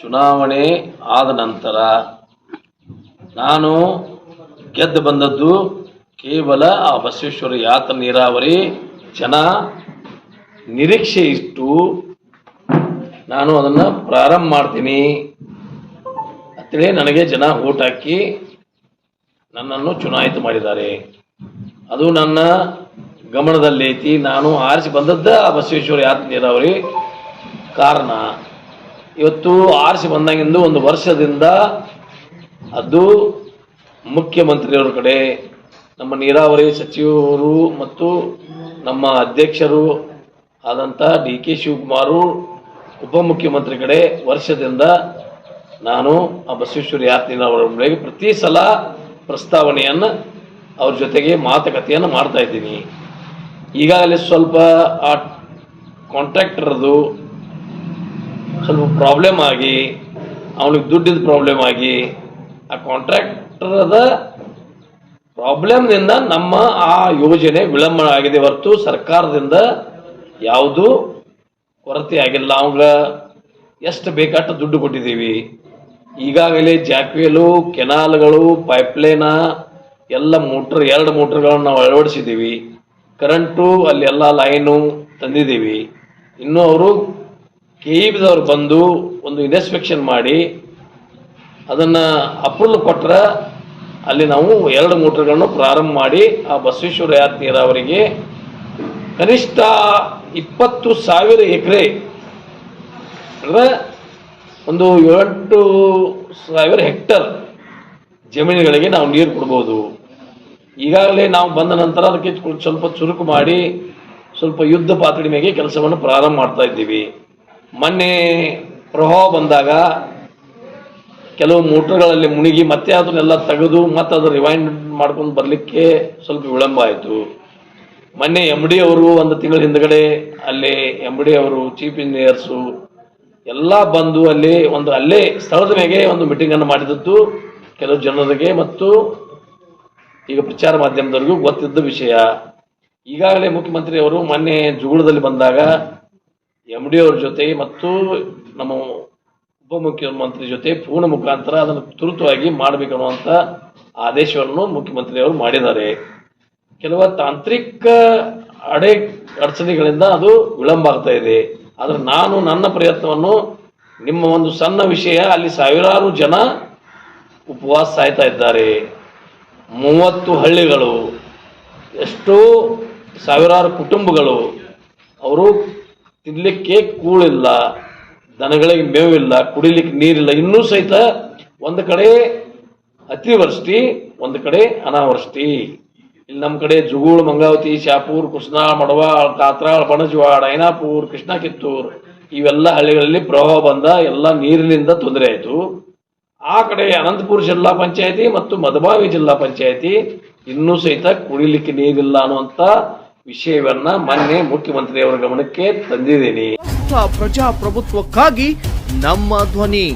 ಚುನಾವಣೆ ಆದ ನಂತರ ನಾನು ಗೆದ್ದು ಬಂದದ್ದು ಕೇವಲ ಆ ಬಸವೇಶ್ವರ ಯಾತ್ರ ನೀರಾವರಿ ಜನ ನಿರೀಕ್ಷೆ ಇಟ್ಟು ನಾನು ಅದನ್ನು ಪ್ರಾರಂಭ ಮಾಡ್ತೀನಿ. ಅಂತೇಳಿ ನನಗೆ ಜನ ಓಟ್ ಹಾಕಿ ನನ್ನನ್ನು ಚುನಾಯಿತ ಮಾಡಿದ್ದಾರೆ. ಅದು ನನ್ನ ಗಮನದಲ್ಲೈತಿ ನಾನು ಆರಿಸಿ ಬಂದದ್ದ ಆ ಬಸವೇಶ್ವರ ಯಾತ್ರ ನೀರಾವರಿ ಕಾರಣ. ಇವತ್ತು ಆರಿಸಿ ಬಂದಾಗಿಂದು ಒಂದು ವರ್ಷದಿಂದ ಅದು ಮುಖ್ಯಮಂತ್ರಿಯವರ ಕಡೆ, ನಮ್ಮ ನೀರಾವರಿ ಸಚಿವರು ಮತ್ತು ನಮ್ಮ ಅಧ್ಯಕ್ಷರು ಆದಂಥ ಡಿ ಕೆ ಶಿವಕುಮಾರು ಉಪಮುಖ್ಯಮಂತ್ರಿ ಕಡೆ ವರ್ಷದಿಂದ ನಾನು ಆ ಬಸವೇಶ್ವರ ಯಾತ್ರಿನ ಅವರ ಬಳಿಗೆ ಪ್ರತಿ ಸಲ ಪ್ರಸ್ತಾವನೆಯನ್ನು ಅವ್ರ ಜೊತೆಗೆ ಮಾತುಕತೆಯನ್ನು ಮಾಡ್ತಾ ಇದ್ದೀನಿ. ಈಗಾಗಲೇ ಸ್ವಲ್ಪ ಆ ಕಾಂಟ್ರಾಕ್ಟರ್ದು ಸ್ವಲ್ಪ ಪ್ರಾಬ್ಲಮ್ ಆಗಿ, ಅವನಿಗೆ ದುಡ್ಡಿದ ಪ್ರಾಬ್ಲಮ್ ಆಗಿ, ಆ ಕಾಂಟ್ರಾಕ್ಟರದ ಪ್ರಾಬ್ಲಮ್ನಿಂದ ನಮ್ಮ ಆ ಯೋಜನೆ ವಿಳಂಬ ಆಗಿದೆ ಹೊರತು ಸರ್ಕಾರದಿಂದ ಯಾವುದು ಕೊರತೆ ಆಗಿಲ್ಲ. ಅವಾಗ ಎಷ್ಟು ಬೇಕಾಟ ದುಡ್ಡು ಕೊಟ್ಟಿದ್ದೀವಿ. ಈಗಾಗಲೇ ಜಾಕ್ವೇಲು, ಕೆನಾಲ್ಗಳು, ಪೈಪ್ಲೈನ, ಎಲ್ಲ ಮೋಟ್ರ್, ಎರಡು ಮೋಟ್ರ್ಗಳನ್ನು ನಾವು ಅಳವಡಿಸಿದ್ದೀವಿ. ಕರೆಂಟು, ಅಲ್ಲಿ ಎಲ್ಲ ಲೈನು ತಂದಿದ್ದೀವಿ. ಇನ್ನೂ ಅವರು ಕೆ ಬಿದವ್ರು ಬಂದು ಒಂದು ಇನ್ಸ್ಪೆಕ್ಷನ್ ಮಾಡಿ ಅದನ್ನು ಅಪ್ರೂವಲ್ ಕೊಟ್ಟರೆ ಅಲ್ಲಿ ನಾವು ಎರಡು ಮೋಟ್ರ್ಗಳನ್ನು ಪ್ರಾರಂಭ ಮಾಡಿ ಆ ಬಸವೇಶ್ವರ ಯಾತ್ ನೀರಾವರಿಗೆ ಕನಿಷ್ಠ ಇಪ್ಪತ್ತು ಸಾವಿರ ಎಕರೆ ಅಂದರೆ ಒಂದು ಏಳೆಂಟು ಸಾವಿರ ಹೆಕ್ಟರ್ ಜಮೀನುಗಳಿಗೆ ನಾವು ನೀರು ಕೊಡ್ಬೋದು. ಈಗಾಗಲೇ ನಾವು ಬಂದ ನಂತರ ಅದಕ್ಕೆ ಸ್ವಲ್ಪ ಚುರುಕು ಮಾಡಿ ಸ್ವಲ್ಪ ಯುದ್ಧ ಪಾತ್ರಿಮೆಗೆ ಕೆಲಸವನ್ನು ಪ್ರಾರಂಭ ಮಾಡ್ತಾ ಇದ್ದೀವಿ. ಮೊನ್ನೆ ಪ್ರವಾಹ ಬಂದಾಗ ಕೆಲವು ಮೋಟರ್ಗಳಲ್ಲಿ ಮುಳುಗಿ ಮತ್ತೆ ಅದನ್ನೆಲ್ಲ ತೆಗೆದು ಮತ್ತೆ ಅದು ರಿವೈಂಡ್ ಮಾಡ್ಕೊಂಡು ಬರಲಿಕ್ಕೆ ಸ್ವಲ್ಪ ವಿಳಂಬ ಆಯಿತು. ಮೊನ್ನೆ ಎಂ ಡಿ ಅವರು ಒಂದು ತಿಂಗಳ ಹಿಂದ್ಗಡೆ ಅಲ್ಲಿ ಎಂ ಡಿ ಅವರು ಚೀಫ್ ಇಂಜಿನಿಯರ್ಸು ಎಲ್ಲ ಬಂದು ಅಲ್ಲಿ ಒಂದು ಅಲ್ಲೇ ಸ್ಥಳದ ಮೇಲೆ ಒಂದು ಮೀಟಿಂಗನ್ನು ಮಾಡಿದದ್ದು. ಕೆಲವು ಜನರಿಗೆ ಮತ್ತು ಈಗ ಪ್ರಚಾರ ಮಾಧ್ಯಮದವರಿಗೂ ಗೊತ್ತಿದ್ದ ವಿಷಯ. ಈಗಾಗಲೇ ಮುಖ್ಯಮಂತ್ರಿಯವರು ಮೊನ್ನೆ ಜುಗುಳದಲ್ಲಿ ಬಂದಾಗ ಎಂ ಡಿ ಅವ್ರ ಜೊತೆ ಮತ್ತು ನಮ್ಮ ಉಪಮುಖ್ಯಮಂತ್ರಿ ಜೊತೆ ಪೂರ್ಣ ಮುಖಾಂತರ ಅದನ್ನು ತುರ್ತುವಾಗಿ ಮಾಡಬೇಕನ್ನುವಂಥ ಆದೇಶವನ್ನು ಮುಖ್ಯಮಂತ್ರಿಯವರು ಮಾಡಿದ್ದಾರೆ. ಕೆಲವು ತಾಂತ್ರಿಕ ಅಡೆ ಅಡಚಣೆಗಳಿಂದ ಅದು ವಿಳಂಬ ಆಗ್ತಾ ಇದೆ. ಆದ್ರೆ ನಾನು ನನ್ನ ಪ್ರಯತ್ನವನ್ನು ನಿಮ್ಮ ಒಂದು ಸಣ್ಣ ವಿಷಯ, ಅಲ್ಲಿ ಸಾವಿರಾರು ಜನ ಉಪವಾಸ ಸಾಯ್ತಾ ಇದ್ದಾರೆ. ಮೂವತ್ತು ಹಳ್ಳಿಗಳು, ಎಷ್ಟೋ ಸಾವಿರಾರು ಕುಟುಂಬಗಳು, ಅವರು ತಿನ್ಲಿಕ್ಕೆ ಕೂಳಿಲ್ಲ, ದನಗಳಿಗೆ ಮೇವಿಲ್ಲ, ಕುಡಿಲಿಕ್ಕೆ ನೀರಿಲ್ಲ, ಇನ್ನೂ ಸಹಿತ ಒಂದು ಕಡೆ ಅತಿವೃಷ್ಟಿ, ಒಂದು ಕಡೆ ಅನಾವೃಷ್ಟಿ. ಇಲ್ಲಿ ನಮ್ಮ ಕಡೆ ಜುಗೂಳು, ಮಂಗಾವತಿ ಶಾಪೂರ್ ಕೃಷ್ಣಾ ಮಡವಾಳ್ ಕಾತ್ರಾಳ್, ಬಣಜವಾಡ, ಐನಾಪುರ್ ಕೃಷ್ಣ ಕಿತ್ತೂರ್ ಇವೆಲ್ಲ ಹಳ್ಳಿಗಳಲ್ಲಿ ಪ್ರವಾಹ ಬಂದ ಎಲ್ಲ ನೀರಿನಿಂದ ತೊಂದರೆ ಆಯಿತು. ಆ ಕಡೆ ಅನಂತಪುರ ಜಿಲ್ಲಾ ಪಂಚಾಯತಿ ಮತ್ತು ಮದಬಾವಿ ಜಿಲ್ಲಾ ಪಂಚಾಯತಿ ಇನ್ನೂ ಸಹಿತ ಕುಡಿಲಿಕ್ಕೆ ನೀರಿಲ್ಲ ಅನ್ನುವಂಥ ವಿಷಯವನ್ನ ಮೊನ್ನೆ ಮುಖ್ಯಮಂತ್ರಿಯವರ ಗಮನಕ್ಕೆ ತಂದಿದ್ದೀನಿ. ಪ್ರಜಾಪ್ರಭುತ್ವಕ್ಕಾಗಿ ನಮ್ಮ ಧ್ವನಿ.